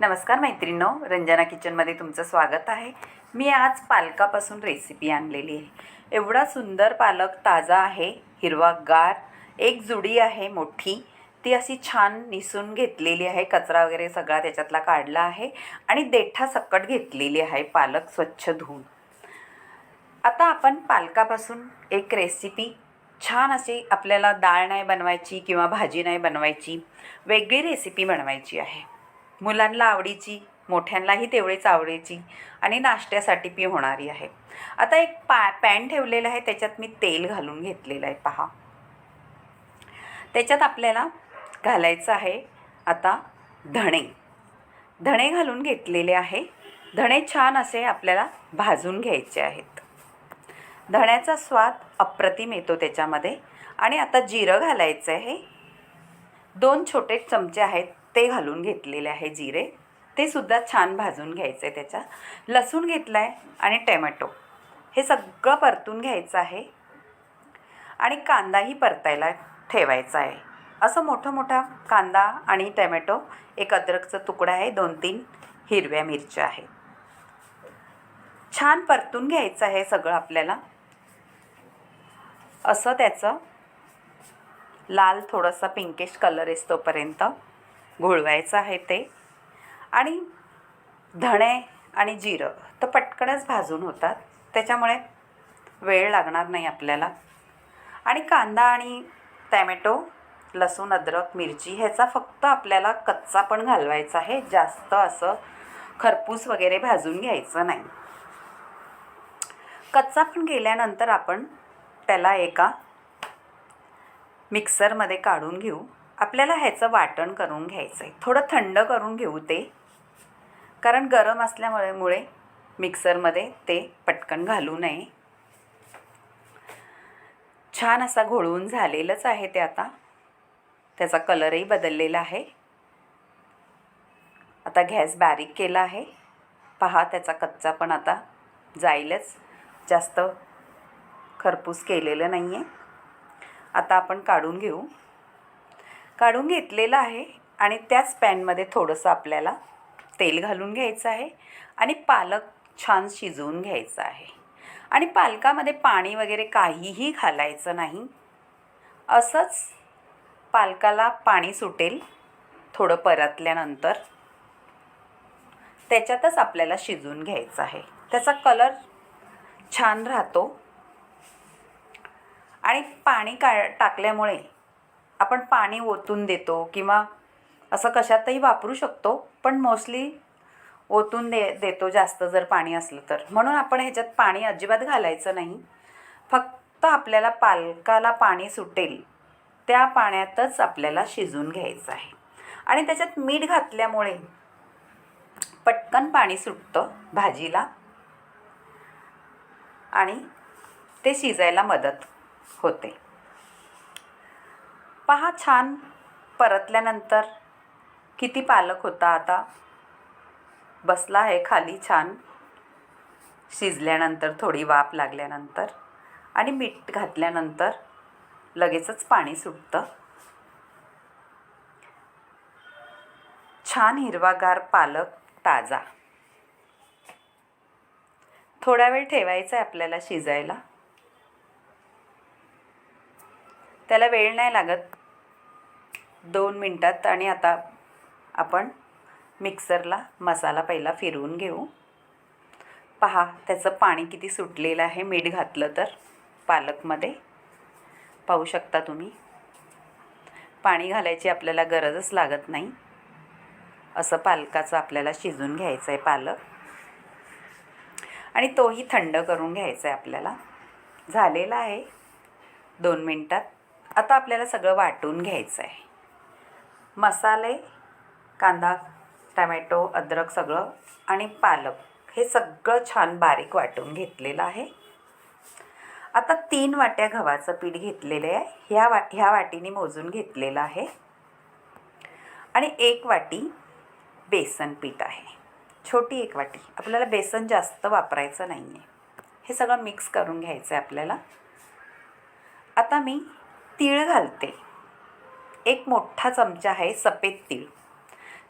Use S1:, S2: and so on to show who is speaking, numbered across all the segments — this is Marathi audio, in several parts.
S1: नमस्कार मैत्रिणो रंजना किचनमध्ये तुमचं स्वागत आहे. मी आज पालकापासून रेसिपी आणलेली आहे. एवढा सुंदर पालक ताजा आहे हिरवागार एक जुडी आहे मोठी. ती अशी छान निसून घेतलेली आहे कचरा वगैरे सगळा त्याच्यातला काढला आहे आणि देठा सकट घेतलेली आहे पालक स्वच्छ धुवून. आता आपण पालकापासून एक रेसिपी छान अशी आपल्याला डाळ नाही बनवायची किंवा भाजी नाही बनवायची वेगळी रेसिपी बनवायची आहे. मुलांना आवडीची मोठ्यांनाही तेवढीच आवडीची आणि नाश्त्यासाठी पी होणारी आहे. आता एक पा पॅन ठेवलेलं आहे त्याच्यात मी तेल घालून घेतलेलं आहे पहा. त्याच्यात आपल्याला घालायचं आहे आता धणे. धणे घालून घेतलेले आहे. धणे छान असे आपल्याला भाजून घ्यायचे आहेत. धण्याचा स्वाद अप्रतिम येतो त्याच्यामध्ये. आणि आता जिरं घालायचं आहे. दोन छोटे चमचे आहेत. ते घालून घेतलेले आहे जिरे. ते सुद्धा छान भाजून घ्यायचं आहे त्याच्या लसूण घेतला आहे आणि टॅमॅटो. हे सगळं परतून घ्यायचं आहे. आणि कांदाही परतायला ठेवायचा आहे. असं मोठं मोठा कांदा आणि टॅमॅटो एक अद्रकचा तुकडा आहे दोन तीन हिरव्या मिरच्या आहे छान परतून घ्यायचं आहे सगळं आपल्याला. असं त्याचं लाल थोडंसं पिंकिश कलर येतोपर्यंत घोळवायचं आहे ते. आणि धणे आणि जिरं तर पटकनच भाजून होतात. त्याच्यामुळे वेळ लागणार नाही आपल्याला. आणि कांदा आणि टॅमॅटो लसूण अद्रक मिरची ह्याचा फक्त आपल्याला कच्चा पण घालवायचा आहे. जास्त असं खरपूस वगैरे भाजून घ्यायचं नाही. कच्चा पण गेल्यानंतर आपण त्याला एका मिक्सरमध्ये काढून घेऊ. आपल्याला ह्याचं वाटण करून घ्यायचं आहे थोडं थंड करून घेऊ ते. कारण गरम असल्यामुळे मुळे मिक्सरमध्ये ते पटकन घालू नये. छान असा घोळवून झालेलंच आहे ते आता. त्याचा कलरही बदललेला आहे. आता गॅस बारीक केला आहे. पहा त्याचा कच्चा पण आता जाईलच. जास्त खरपूस केलेलं नाही आहे आता आपण काढून घेऊ. काढून घेतलेलं आहे आणि त्याच पॅनमध्ये थोडंसं आपल्याला तेल घालून घ्यायचं आहे आणि पालक छान शिजवून घ्यायचं आहे. आणि पालकामध्ये पाणी वगैरे काहीही घालायचं नाही. असंच पालकाला पाणी सुटेल थोडं परतल्यानंतर. त्याच्यातच आपल्याला शिजवून घ्यायचं आहे. त्याचा कलर छान राहतो. आणि पाणी का टाकल्यामुळे आपण पाणी ओतून देतो किंवा असं कशातही वापरू शकतो पण मोस्टली ओतून दे देतो जास्त जर पाणी असलं तर. म्हणून आपण ह्याच्यात पाणी अजिबात घालायचं नाही. फक्त आपल्याला पालकाला पाणी सुटेल त्या पाण्यातच आपल्याला शिजून घ्यायचं आहे. आणि त्याच्यात मीठ घातल्यामुळे पटकन पाणी सुटतं भाजीला आणि ते शिजायला मदत होते. पहा छान परतल्यानंतर. किती पालक होता आता? बसला आहे खाली छान. शिजल्यानंतर थोडी वाफ लागल्यानंतर आणि मीठ घातल्यानंतर लगेचच पाणी सुटतं. छान हिरवागार पालक ताजा. थोडा वेळ ठेवायचा आहे आपल्याला शिजायला. त्याला वेळ नाही लागत. दोन मिनटात आणि आता आपण मिक्सरला मसाला पहिला फिरवून घेऊ. पहा त्याचं पाणी किती सुटलेलं आहे मीठ घातलं तर पालकमध्ये. पाहू शकता तुम्ही. पाणी घालायची आपल्याला गरजच लागत नाही. असं पालकाचं आपल्याला शिजून घ्यायचं आहे पालक. आणि तोही थंड करून घ्यायचा आहे आपल्याला. झालेला आहे. दोन मिनटात आता आपल्याला सगळं वाटून घ्यायचं आहे मसाले कांदा टमॅटो अद्रक सगळं आणि पालक हे सगळं छान बारीक वाटून घेतलेलं आहे. आता तीन वाट्या गव्हाचं पीठ घेतलेलं आहे. ह्या वा ह्या वाटीने मोजून घेतलेलं आहे. आणि एक वाटी बेसन पीठ आहे. छोटी एक वाटी. आपल्याला बेसन जास्त वापरायचं नाही आहे हे सगळं मिक्स करून घ्यायचं आहे आपल्याला. आता मी तीळ घालते. एक मोठा चमचा आहे सफेद तीळ.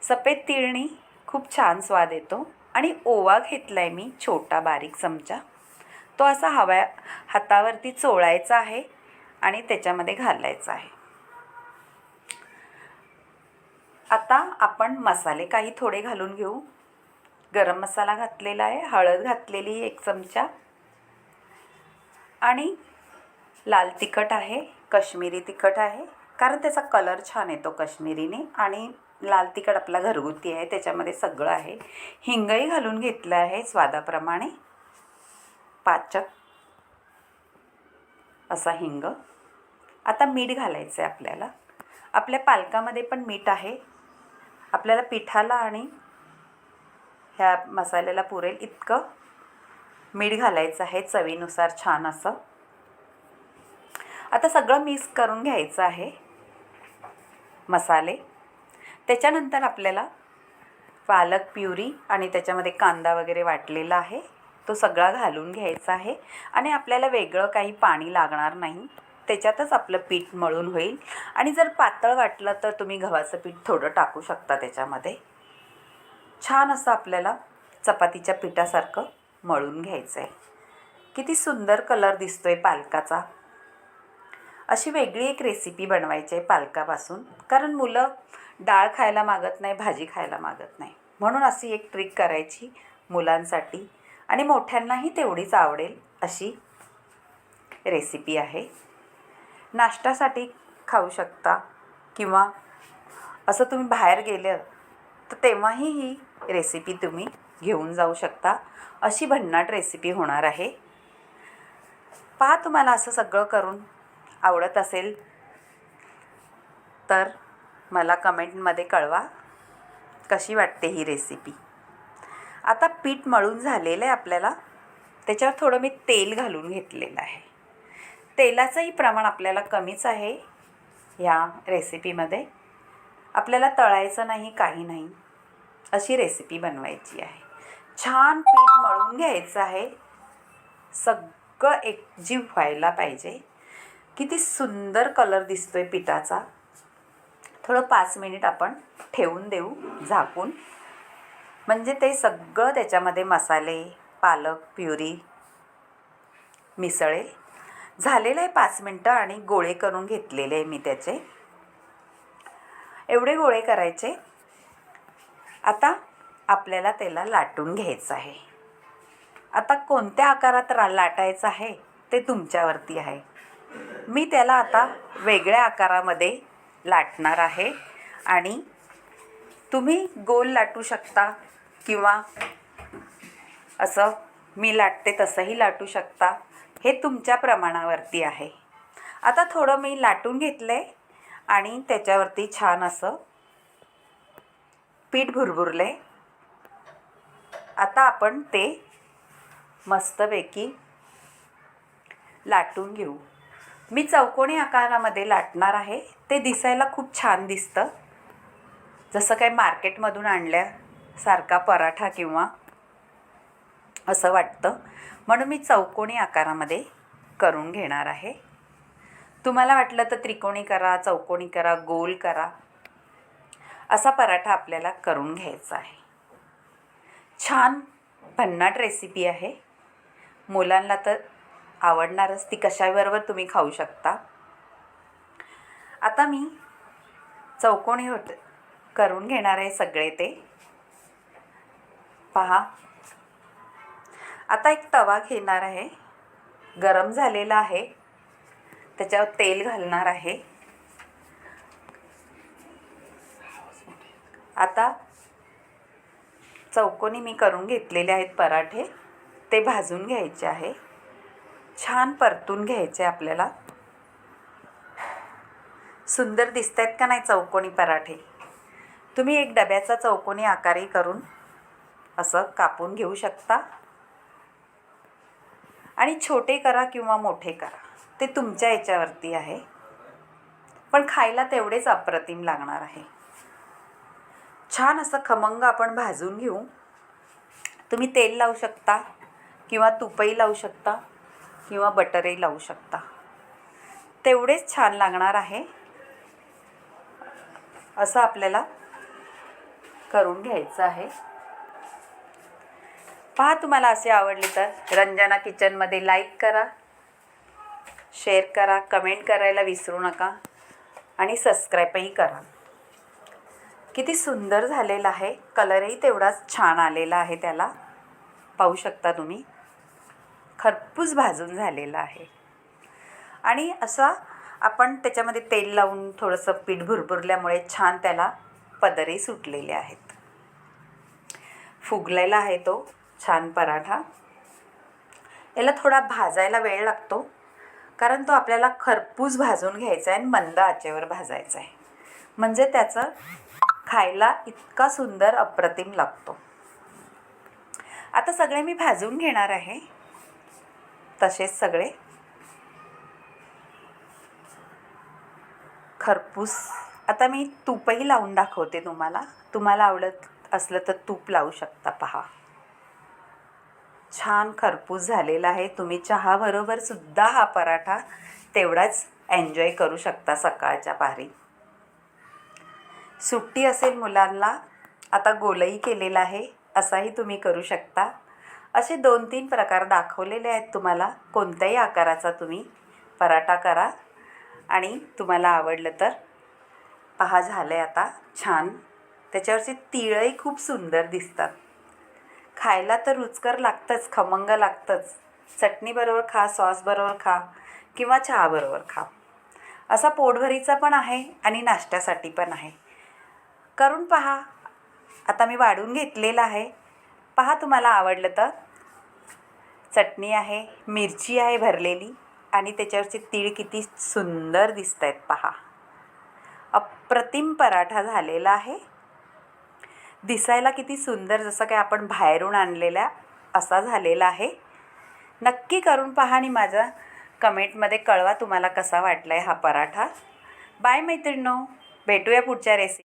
S1: सफेद तिळणी खूप छान स्वाद येतो आणि ओवा घेतला आहे मी छोटा बारीक चमचा. तो असा हव्या हातावरती चोळायचा आहे आणि त्याच्यामध्ये घालायचा आहे. आता आपण मसाले काही थोडे घालून घेऊ. गरम मसाला घातलेला आहे हळद घातलेली एक चमचा. आणि लाल तिखट आहे. कश्मीरी तिखट आहे. कारण त्याचा कलर छान येतो कश्मीरीने आणि लाल तिखट आपला घरगुती आहे त्याच्यामध्ये सगळं आहे. हिंगही घालून घेतलं आहे स्वादाप्रमाणे. पाचक असा हिंग. आता मीठ घालायचं आहे आपल्याला. आपल्या पालकामध्ये पण मीठ आहे. आपल्याला पिठाला आणि ह्या मसाल्याला पुरेल इतकं. मीठ घालायचं आहे चवीनुसार छान असं. आता सगळं मिक्स करून घ्यायचं आहे. मसाले. त्याच्यानंतर आपल्याला पालक प्युरी आणि त्याच्यामध्ये कांदा वगैरे वाटलेला आहे. तो सगळा घालून घ्यायचा आहे. आणि आपल्याला वेगळं काही पाणी लागणार नाही. त्याच्यातच आपलं पीठ मळून होईल. आणि जर पातळ वाटलं तर तुम्ही गव्हाचं पीठ थोडं टाकू शकता त्याच्यामध्ये. छान असं आपल्याला चपातीच्या पिठासारखं मळून घ्यायचं आहे किती सुंदर कलर दिसतो आहे पालकाचा. अशी वेगळी एक रेसिपी बनवायची आहे पालकापासून. कारण मुलं डाळ खायला मागत नाही भाजी खायला मागत नाही. म्हणून अशी एक ट्रिक करायची मुलांसाठी. आणि मोठ्यांनाही तेवढीच आवडेल अशी रेसिपी आहे. नाश्त्यासाठी खाऊ शकता किंवा असं तुम्ही बाहेर गेलं तर तेव्हाही ही रेसिपी तुम्ही घेऊन जाऊ शकता. अशी भन्नाट रेसिपी होणार आहे. पहा तुम्हाला असं सगळं करून आवडत असेल तर मला कमेंटमध्ये कळवा कशी वाटते ही रेसिपी आता पीठ मळून झालेलं आहे आपल्याला. त्याच्यावर थोडं मी तेल घालून घेतलेलं आहे. तेलाचंही प्रमाण आपल्याला कमीच आहे ह्या रेसिपीमध्ये आपल्याला तळायचं नाही काही नाही. अशी रेसिपी बनवायची आहे. छान पीठ मळून घ्यायचं आहे. सगळं एकजीव व्हायला पाहिजे. किती सुंदर कलर दिसतो आहे पिठाचा. थोडं पाच मिनिट आपण ठेवून देऊ झाकून. म्हणजे ते सगळं त्याच्यामध्ये मसाले पालक प्युरी मिसळेल झालेलं आहे पाच मिनटं आणि गोळे करून घेतलेले आहे मी त्याचे. एवढे गोळे करायचे. आता आपल्याला त्याला लाटून घ्यायचं आहे. आता कोणत्या आकारात रा लाटायचं आहे? ते तुमच्यावरती आहे. मी त्याला आता वेगळ्या आकारामध्ये लाटणार आहे. आणि तुम्ही गोल लाटू शकता किंवा असं मी लाटते तसंही लाटू शकता. हे तुमच्या प्रमाणावरती आहे. आता थोडं मी लाटून घेतलं आहे आणि त्याच्यावरती छान असं पीठ भुरभुरले आता आपण ते मस्तपैकी लाटून घेऊ. मी चौकोनी आकारामध्ये लाटणार आहे. ते दिसायला खूप छान दिसतं. जसं काही मार्केटमधून आणल्यासारखा पराठा किंवा असं वाटतं. म्हणून मी चौकोनी आकारामध्ये करून घेणार आहे. तुम्हाला वाटलं तर त्रिकोणी करा चौकोनी करा गोल करा. असा पराठा आपल्याला करून घ्यायचा आहे. छान भन्नाट रेसिपी आहे. मुलांना तर आवडणारच ती कशाबरोबर तुम्ही खाऊ शकता. आता मी चौकोनी होत करून घेणार आहे सगळे ते. पहा. आता एक तवा घेणार आहे. गरम झालेला आहे. त्याच्यावर तेल घालणार आहे. आता चौकोनी मी करून घेतलेले आहेत पराठे. ते भाजून घ्यायचे आहे. छान परतून घ्यायचे आपल्याला. सुंदर दिसत आहेत का नाही चौकोनी पराठे? तुम्ही एक डब्याचा चौकोनी आकारही करून असं कापून घेऊ शकता. आणि छोटे करा किंवा मोठे करा. ते तुमच्या याच्यावरती आहे. पण खायला तेवढेच अप्रतिम लागणार आहे. छान असं खमंग आपण भाजून घेऊ. तुम्ही तेल लावू शकता किंवा तुपही लावू शकता. किंवा बटरही लावू शकता. तेवढेच छान लागणार आहे. असं आपल्याला करून घ्यायचं आहे. पहा तुम्हाला असे आवडले तर रंजना किचनमध्ये लाईक करा शेअर करा कमेंट करायला विसरू नका आणि सबस्क्राईबही करा. किती सुंदर झालेला आहे. कलरही तेवढाच छान आलेला आहे त्याला. पाहू शकता तुम्ही. खरपूस भाजून झालेला आहे. आणि असा आपण त्याच्यामध्ये तेल लावून थोडंसं पीठ भुरभुरल्यामुळे छान त्याला पदरे सुटलेले आहेत. फुगलेला आहे तो छान पराठा. याला थोडा भाजायला वेळ लागतो कारण तो आपल्याला खरपूस भाजून घ्यायचा आहे आणि मंद आचेवर भाजायचा आहे. म्हणजे त्याचं खायला इतका सुंदर अप्रतिम लागतो. आता सगळे मी भाजून घेणार आहे. तसेच सगळे खरपूस. आता मी तूपही लावून दाखवते तुम्हाला. तुम्हाला आवडत असलं तर तूप लावू शकता पहा. छान खरपूस झालेला आहे. तुम्ही चहाबरोबर सुद्धा हा पराठा तेवढाच एन्जॉय करू शकता सकाळच्या पारी. सुट्टी असेल मुलांना आता गोलही केलेला आहे. असाही तुम्ही करू शकता. असे दोन तीन प्रकार दाखवलेले आहेत तुम्हाला. कोणत्याही आकाराचा तुम्ही पराठा करा. आणि तुम्हाला आवडलं तर पहा झालं आहे आता छान. त्याच्यावरचे तिळही खूप सुंदर दिसतात. खायला तर रुचकर लागतंच खमंग लागतंच. चटणीबरोबर खा सॉसबरोबर खा किंवा चहाबरोबर खा. असा पोटभरीचा पण आहे आणि नाश्त्यासाठी पण आहे. करून पहा. आता मी वाढून घेतलेलं आहे. पहा तुम्हाला आवडलं तर. चटणी आहे मिरची आहे भरलेली आणि त्याच्यावरचे तीळ किती सुंदर दिसत आहेत पहा. अप्रतिम पराठा झालेला आहे. दिसायला किती सुंदर जसं काय आपण बाहेरून आणलेल्या असा झालेला आहे. नक्की करून पहा आणि माझा कमेंटमध्ये कळवा तुम्हाला कसा वाटला आहे हा पराठा. बाय मैत्रिणो भेटूया पुढच्या रेसिपी